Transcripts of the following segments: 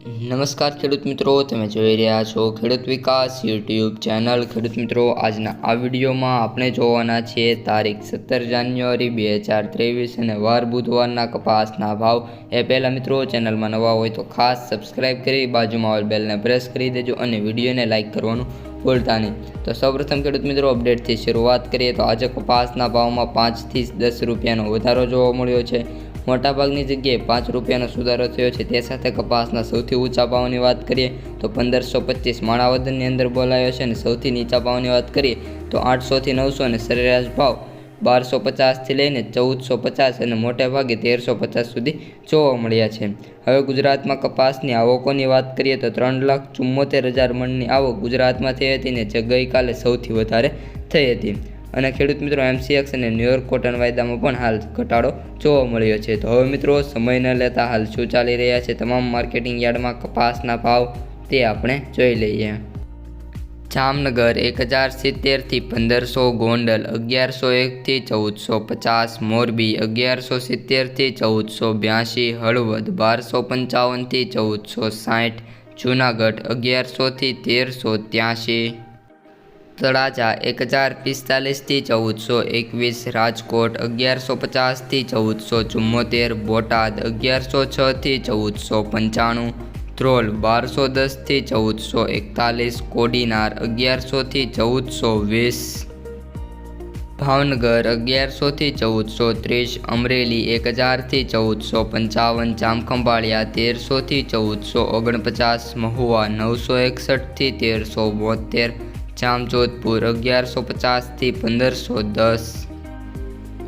નમસ્કાર ખેડૂત મિત્રો, તમે જોઈ રહ્યા છો ખેડૂત વિકાસ યુટ્યુબ ચેનલ. ખેડૂત મિત્રો, આજના આ વિડીયોમાં આપણે જોવાના છીએ તારીખ સત્તર જાન્યુઆરી બે હજાર ત્રેવીસ અને વાર બુધવારના કપાસના ભાવ. એ પહેલાં મિત્રો, ચેનલમાં નવા હોય તો ખાસ સબસ્ક્રાઇબ કરી બાજુમાં આવેલ બેલને પ્રેસ કરી દેજો અને વિડીયોને લાઇક કરવાનું ભૂલતા નહીં. તો સૌપ્રથમ ખેડૂત મિત્રો, અપડેટથી શરૂઆત કરીએ તો આજે કપાસના ભાવમાં પાંચથી દસ રૂપિયાનો વધારો જોવા મળ્યો છે. મોટાભાગની જગ્યાએ પાંચ રૂપિયાનો સુધારો થયો છે. તે સાથે કપાસના સૌથી ઊંચા ભાવની વાત કરીએ તો પંદરસો પચીસ માણાવદનની અંદર બોલાયો છે અને સૌથી નીચા ભાવની વાત કરીએ તો આઠસોથી નવસો અને સરેરાશ ભાવ બારસો પચાસથી લઈને ચૌદસો પચાસ અને મોટે ભાગે તેરસો પચાસ સુધી જોવા મળ્યા છે. હવે ગુજરાતમાં કપાસની આવકોની વાત કરીએ તો ત્રણ લાખ ચુમ્મોતેર હજાર મણની આવક ગુજરાતમાં થઈ હતી ને જે ગઈકાલે સૌથી વધારે થઈ હતી. અને ખેડૂત મિત્રો એમસીએક્સ અને ન્યુયોર્ક કોટન વાયદામાં પણ હાલ ઘટાડો જોવા મળ્યો છે. તો હવે મિત્રો, સમય ન લેતા હાલ શું ચાલી રહ્યા છે તમામ માર્કેટિંગ યાર્ડમાં કપાસના ભાવ તે આપણે જોઈ લઈએ. જામનગર એક હજાર સિત્તેરથી પંદરસો ગોંડલ, અગિયારસો એકથી ચૌદસો પચાસ, મોરબી અગિયારસો સિત્તેરથી ચૌદસો બ્યાસી, હળવદ બારસો પંચાવનથી ચૌદસો સાઠ, જૂનાગઢ અગિયારસોથી તેરસો ત્યાંશી. તળાજા એક હજાર પિસ્તાલીસથી ચૌદસો એકવીસ, રાજકોટ અગિયારસો પચાસથી ચૌદસો ચુમ્મોતેર બોટાદ અગિયારસો છથી ચૌદસો પંચાણું, ધ્રોલ બારસો દસથી ચૌદસો એકતાલીસ, કોડીનાર અગિયારસોથી ચૌદસો વીસ, ભાવનગર અગિયારસોથી ચૌદસો ત્રીસ, અમરેલી એક હજારથી ચૌદસો પંચાવન, જામખંભાળિયા તેરસોથી ચૌદસો ઓગણપચાસ, મહુવા નવસો એકસઠથી તેરસો બોતેર જામજોધપુર અગિયારસો પચાસથી પંદરસો દસ.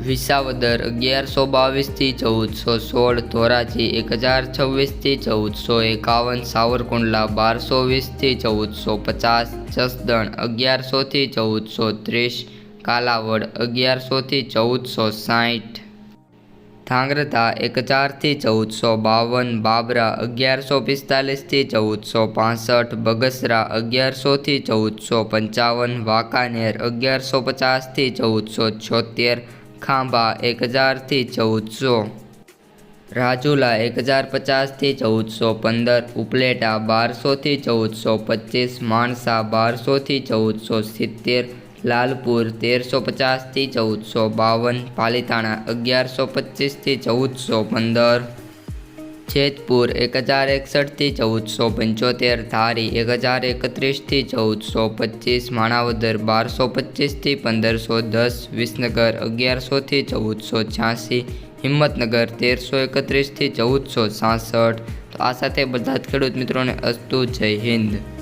વિસાવદર અગિયારસો બાવીસથી ચૌદસો સોળ. ધોરાજી એક હજાર છવ્વીસથી ચૌદસો એકાવન. સાવરકુંડલા બારસો વીસથી ચૌદસો પચાસ. જસદણ અગિયારસોથી ચૌદસો ત્રીસ. કાલાવડ અગિયારસોથી ચૌદસો સાઠ ધાંગ્રધા એક હજારથી ચૌદસો બાવન, બાબરા અગિયારસો પિસ્તાલીસથી ચૌદસો પાસઠ, બગસરા અગિયારસોથી ચૌદસો પંચાવન, વાંકાનેર અગિયારસો પચાસથી ચૌદસો છોતેર, ખાંભા એક હજારથી ચૌદસો, રાજુલા એક હજાર પચાસથી ચૌદસો પંદર, ઉપલેટા બારસોથી ચૌદસો પચીસ, માણસા બારસોથી ચૌદસો સિત્તેર લાલપુર તેરસો પચાસથી ચૌદસો બાવન, પાલીતાણા અગિયારસો પચીસથી ચૌદસો પંદર જેતપુર એક હજાર એકસઠથી ચૌદસો પંચોતેર, ધારી એક હજાર એકત્રીસથી ચૌદસો પચીસ, માણાવદર બારસો પચીસથી પંદરસો દસ, વિસનગર અગિયારસોથી ચૌદસો છ્યાસી, હિંમતનગર તેરસો એકત્રીસથી ચૌદસો સાસઠ. તો આ સાથે બધા જ ખેડૂત મિત્રોને અસ્તુ જય હિન્દ.